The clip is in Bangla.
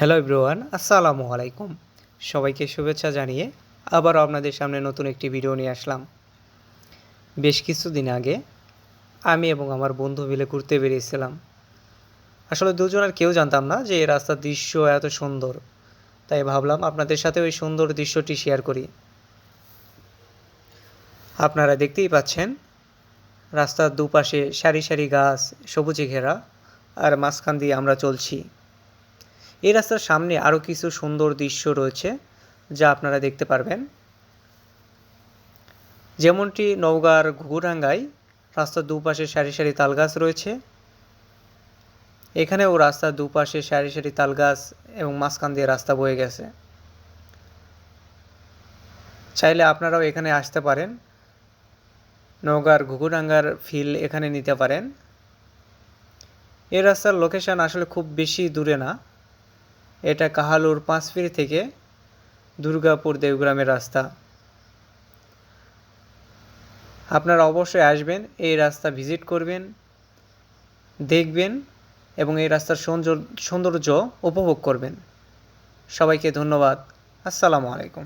হ্যালো এভরিওয়ান আসসালামু আলাইকুম। সবাইকে শুভেচ্ছা জানিয়ে আবারও আপনাদের সামনে নতুন একটি ভিডিও নিয়ে আসলাম। বেশ কিছুদিন আগে আমি এবং আমার বন্ধু মিলে ঘুরতে বেরিয়েছিলাম। আসলে দুজনের কেউ জানতাম না যে এই রাস্তার দৃশ্য এত সুন্দর। তাই ভাবলাম আপনাদের সাথে ওই সুন্দর দৃশ্যটি শেয়ার করি। আপনারা দেখতেই পাচ্ছেন রাস্তার দুপাশে সারি সারি গাছ, সবুজে ঘেরা, আর মাঝখান দিয়ে আমরা চলছি। এই রাস্তার সামনে আরও কিছু সুন্দর দৃশ্য রয়েছে যা আপনারা দেখতে পারবেন। যেমনটি নওগাঁর ঘুঘুরাঙ্গায় রাস্তার দুপাশে সারি সারি তালগাছ রয়েছে। এখানেও রাস্তার দুপাশে সারি সারি তালগাছ এবং মাঝখান দিয়ে রাস্তা বয়ে গেছে। চাইলে আপনারাও এখানে আসতে পারেন। নওগাঁর ঘুঘুরাঙ্গার ফিল এখানে নিতে পারেন। এই রাস্তার লোকেশন আসলে খুব বেশি দূরে না। এটা কাহালুর পাঁচপির থেকে দুর্গাপুর দেবগ্রামের রাস্তা। আপনারা অবশ্যই আসবেন, এই রাস্তা ভিজিট করবেন, দেখবেন এবং এই রাস্তার সৌন্দর্য উপভোগ করবেন। সবাইকে ধন্যবাদ। আসসালামু আলাইকুম।